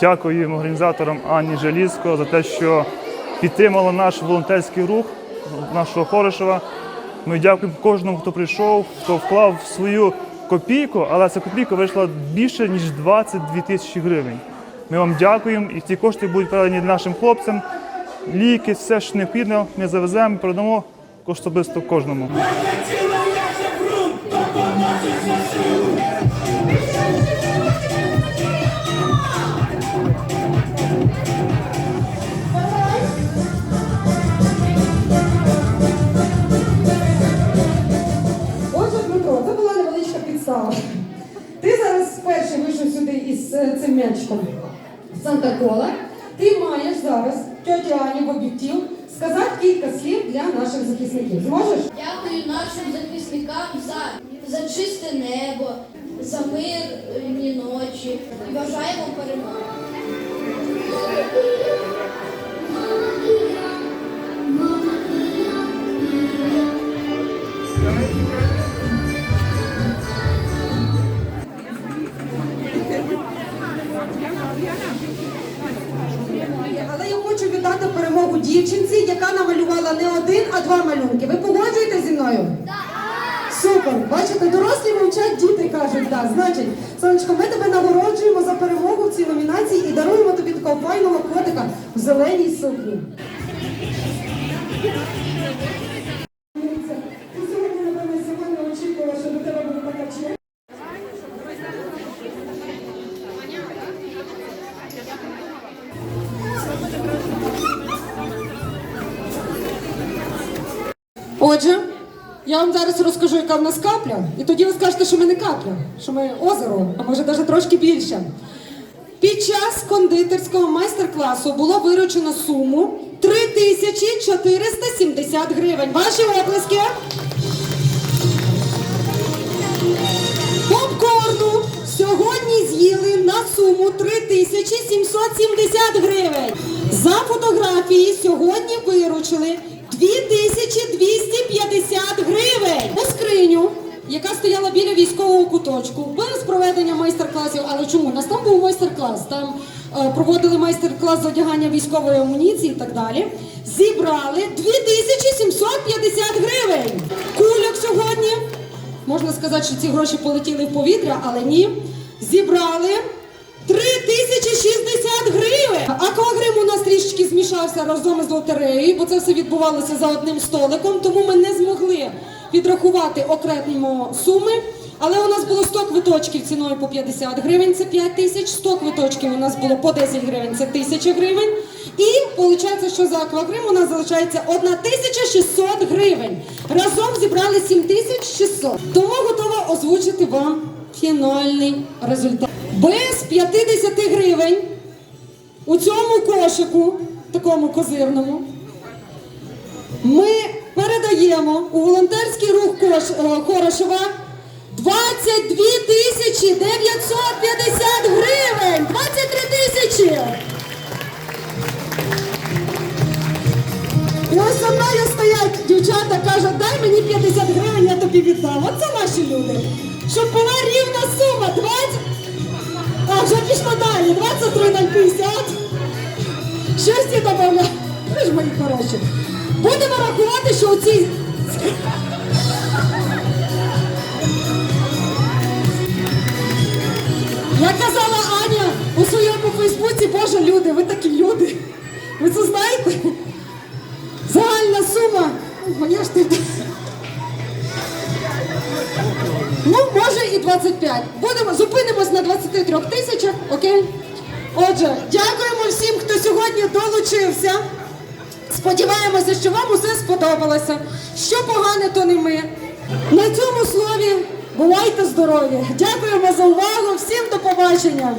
дякуємо організаторам Анні Желізко за те, що підтримала наш волонтерський рух нашого Хорошева. Ми дякуємо кожному, хто прийшов, хто вклав свою копійку, але ця копійка вийшла більше ніж 22 тисячі гривень. Ми вам дякуємо, і ці кошти будуть передані нашим хлопцям. Ліки, все, що необхідно, ми завеземо, передамо особисто кожному. Е, цим м'ячиком Санта-Кола. Ти маєш зараз тьоті Ані в об'єктив сказати кілька слів для наших захисників. Зможеш? Дякую нашим захисникам за, за чисте небо, за мирні ночі і бажаємо перемоги. Хочу перемогу дівчинці, яка намалювала не один, а два малюнки. Ви погоджуєте зі мною? Так! Супер! Бачите, дорослі мовчать, діти кажуть, так. Значить, сонечко, ми тебе нагороджуємо за перемогу в цій номінації і даруємо тобі такого файного котика в зеленій сукні. Отже, я вам зараз розкажу, яка в нас капля, і тоді ви скажете, що ми не капля, що ми озеро, а може навіть трошки більше. Під час кондитерського майстер-класу було виручено суму 3470 гривень. Ваші оплески. Попкорну сьогодні з'їли на суму 3770 гривень. За фотографії сьогодні виручили 2250 гривень. У скриню, яка стояла біля військового куточку, без проведення майстер-класів. Але чому? Нас там був майстер-клас. Там е, проводили майстер-клас з одягання військової амуніції і так далі. Зібрали 2750 гривень. Кульок сьогодні Можна сказати, що ці гроші полетіли в повітря, але ні. Зібрали 3060 гривень. Аквагрим у нас трішечки змішався разом із лотереєю, бо це все відбувалося за одним столиком, тому ми не змогли підрахувати окремо суми. Але у нас було 100 квиточків ціною по 50 гривень, це 5 тисяч, 100 квиточків у нас було по 10 гривень, це 1000 гривень. І виходить, що за аквагрим у нас залишається 1600 гривень. Разом зібрали 7600. Тому готова озвучити вам фінальний результат. Без 50 гривень у цьому кошику, такому козирному, ми передаємо у волонтерський рух е, Хорошева 22 тисячі 950 гривень! 23 тисячі! І ось за мною стоять дівчата, кажуть, дай мені 50 гривень, я тобі віддам. Оце наші люди. Щоб була рівна сума 20. А, вже пішло далі. 23 на 50. Щось і добавляю. Ви ж мої хороші. Будемо рахувати, що у цій. Я казала Аня у своєму Фейсбуці, боже, люди, ви такі люди. Ви це знаєте? Загальна сума. Моя ж ти. Ну, може і 25. Будемо, зупинимось на 23 тисячах, окей? Отже, дякуємо всім, хто сьогодні долучився. Сподіваємося, що вам усе сподобалося. Що погане, то не ми. На цьому слові бувайте здорові. Дякуємо за увагу. Всім до побачення.